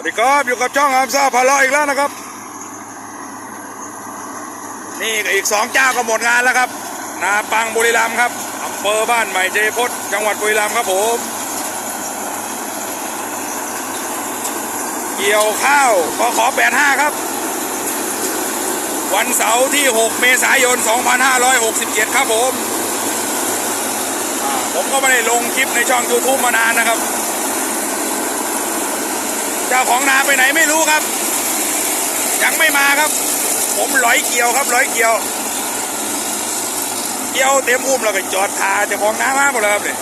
วัสดีครับอยู่กับช่องอามซาพาเลาะอีกแล้วนะครับ นี่อีกสองเจ้าก็หมดงานแล้วครับนาปังบุรีรัมย์ครับอำเภอบ้านใหม่เจพจน์จังหวัดบุรีรัมย์ครับผมเกี่ยวข้าวก็ขอ85 ครับ วันเสาร์ที่ 6 เมษายน 2567 ครับผม ผมก็ไม่ได้ลงคลิปในช่อง YouTube มานานนะครับ เจ้าของนาไปไหนไม่รู้ครับ ยังไม่มาครับ ผมร้อยเกี่ยวครับร้อยเกี่ยว เกี่ยวเต็มอุ้มแล้วก็จอดทาเจ้าของนามาหมดแล้วครับเนี่ย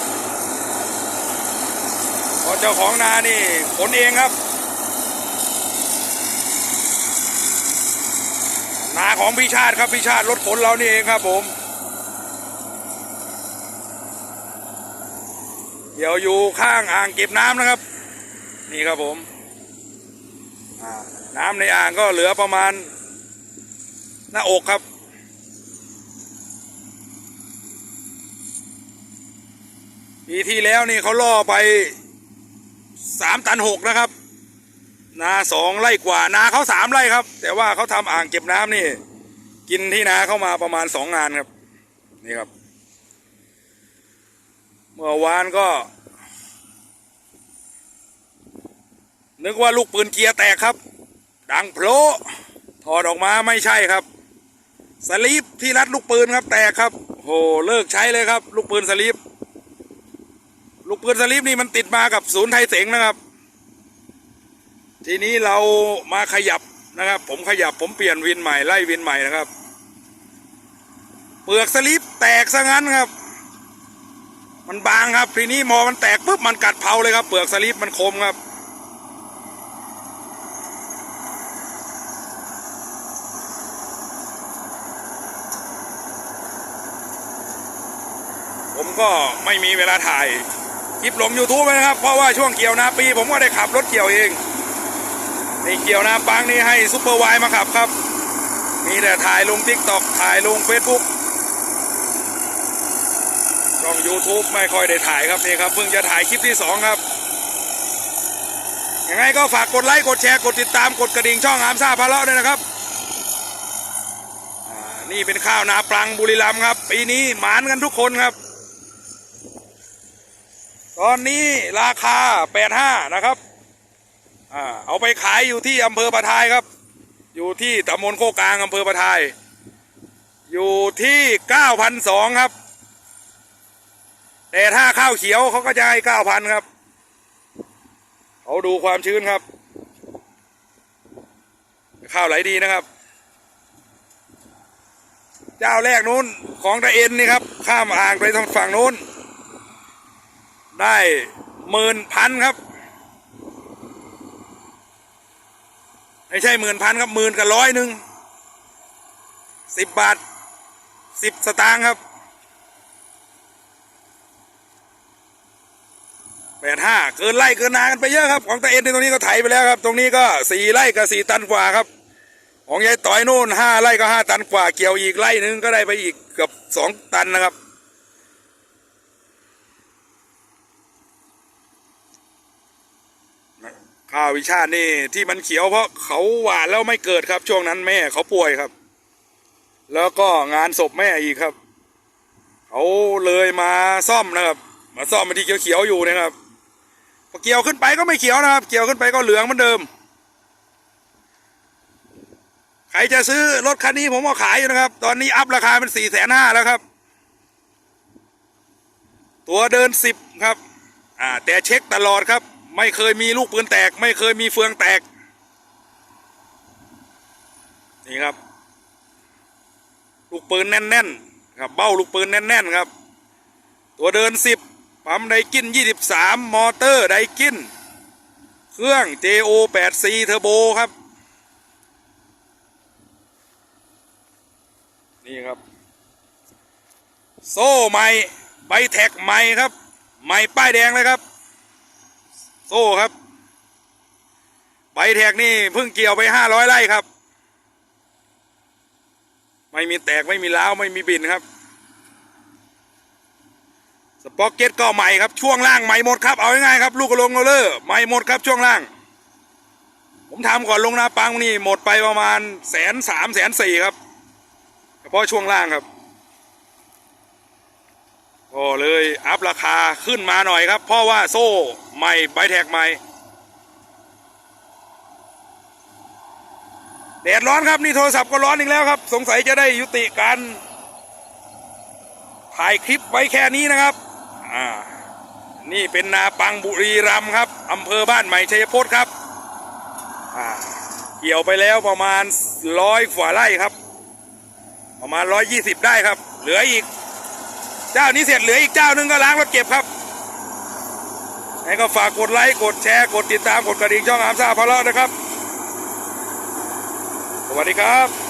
พราะเจ้าของนานี่ขนเองครับ นาของพี่ชาติครับพี่ชาติรถขนเรานี่เองครับผมเดี๋ยวอยู่ข้างอ่างเก็บน้ำนะครับ นี่ครับผม น้ำในอ่างก็เหลือประมาณ หน้าอกครับ ปีที่แล้วนี่เขาล่อไปสามตันหกนะครับ นาสองไร่กว่า นาเขาสามไร่ครับ แต่ว่าเขาทำอ่างเก็บน้ำนี่ กินที่นาเข้ามาประมาณสองงานครับ นี่ครับ เมื่อวานก็ นึกว่าลูกปืนเกียร์แตกครับ ดังโผล่ถอดออกมาไม่ใช่ครับ สลีปที่รัดลูกปืนครับ แตกครับโหเลิกใช้เลยครับ ลูกปืนสลีปลูกปืนสลีปนี่มันติดมากับศูนย์ไทยเสงนะครับ ทีนี้เรามาขยับนะครับ ผมขยับผมเปลี่ยนวินใหม่ไล่วินใหม่นะครับเปลือกสลีปแตกซะงั้นครับ มันบางครับทีนี้มอมันแตกปุ๊บมันกัดเผาเลยครับ เปลือกสลีปมันคมครับ ก็ไม่มีเวลาถ่ายคลิปลง YouTube นะครับ เพราะว่าช่วงเกี่ยวนาปี ผมก็ได้ขับรถเกี่ยวเองในเกี่ยวนาปังนี่ให้ซุปเปอร์ไวน์มาขับครับ มีแต่ถ่ายลง t ิ k t o k ถ่ายลง Facebook ช่อง YouTube ไม่ค่อยได้ถ่ายครับนี่ครับเพิ่งจะถ่ายคลิปที่ 2 ครับยังไงก็ฝากกดไลค์กดแชร์กดติดตามกดกระดิ่งช่องอามซาพาเลาะด้วยนะครับนี่เป็นข้าวนาปรังบุรีรัมย์ครับ ปีนี้หมานกันทุกคนครับ ตอนนี้ราคา85นะครับอ่าเอาไปขายอยู่ที่อำเภอประทายครับ อยู่ที่ตำบลโคกลางอำเภอประทาย อยู่ที่9,200ครับ แต่ถ้าข้าวเขียวเขาก็จะให้9,000ครับเขาดูความชื้นครับ ข้าวไหลดีนะครับ เจ้าแรกนู้นของตะเอ็นนี่ครับ ข้ามอ่างไปทางฝั่งนู้น ได้หมื่นพันครับ ไม่ใช่หมื่นพันครับหมื่นกับร้อยหนึ่งสิบบาทสิบสตางค์ครับแปดห้าเกินไร่เกินนากันไปเยอะครับ ของตาเอ็นในตรงนี้ก็ไถไปแล้วครับ ตรงนี้ก็สี่ไร่กับสี่ตันกว่าครับ ของยายต่อยนู่นห้าไร่ก็ห้าตันกว่า เกี่ยวอีกไร่หนึงก็ได้ไปอีกเกือบสองตันนะครับ ข้าววิชาตินี่ที่มันเขียวเพราะเขาหวานแล้วไม่เกิดครับ ช่วงนั้นแม่เขาป่วยครับ แล้วก็งานศพแม่อีกครับเขาเลยมาซ่อมนะครับ มาซ่อมมาที่เขียวๆอยู่นะครับพอเกี่ยวขึ้นไปก็ไม่เขียวนะครับ เกี่ยวขึ้นไปก็เหลืองเหมือนเดิม ใครจะซื้อรถคันนี้ผมก็ขายอยู่นะครับ ตอนนี้อัพราคาเป็นสี่แสนห้าแล้วครับ ตัวเดินสิบครับ อ่าแต่เช็คตลอดครับ ไม่เคยมีลูกปืนแตก ไม่เคยมีเฟืองแตก นี่ครับ ลูกปืนแน่นๆครับ เบ้าลูกปืนแน่นๆครับ ตัวเดินสิบปั๊มไดกินยี่สิบสามมอเตอร์ไดกิน เครื่อง JO 8 C เทอร์โบครับ นี่ครับ โซ่ใหม่ใบแท็กใหม่ครับ ใหม่ป้ายแดงเลยครับ โซ่ครับ ใบแท็กนี่เพิ่งเกี่ยวไปห้าร้อยไร่ครับ ไม่มีแตกไม่มีล้าวไม่มีบินครับ สป็อกเก็ตก็ใหม่ครับ ช่วงล่างใหม่หมดครับ เอาง่ายๆครับ ลูกกระลงโรเลอร์ใหม่หมดครับช่วงล่าง ผมทำก่อนลงนาปังนี่หมดไปประมาณแสนสามแสนสี่ครับเฉพาะช่วงล่างครับ ก็เลยอัพราคาขึ้นมาหน่อยครับ เพราะว่าโซ่ใหม่ใบแท็กใหม่แดดร้อนครับ นี่โทรศัพท์ก็ร้อนอีกแล้วครับ สงสัยจะได้ยุติการถ่ายคลิปไว้แค่นี้นะครับ อ่า นี่เป็นนาปังบุรีรัมย์ครับอำเภอบ้านใหม่ชัยพจน์ครับ อ่า เกี่ยวไปแล้วประมาณร้อยกว่าไร่ครับ ประมาณร้อยยี่สิบได้ครับ เหลืออีก เจ้านี้เสร็จเหลืออีกเจ้านึงก็ล้างรถเก็บครับให้ก็ฝากกดไลค์กดแชร์กดติดตามกดกระดิ่งช่องอามซาพะเลนะครับ สวัสดีครับ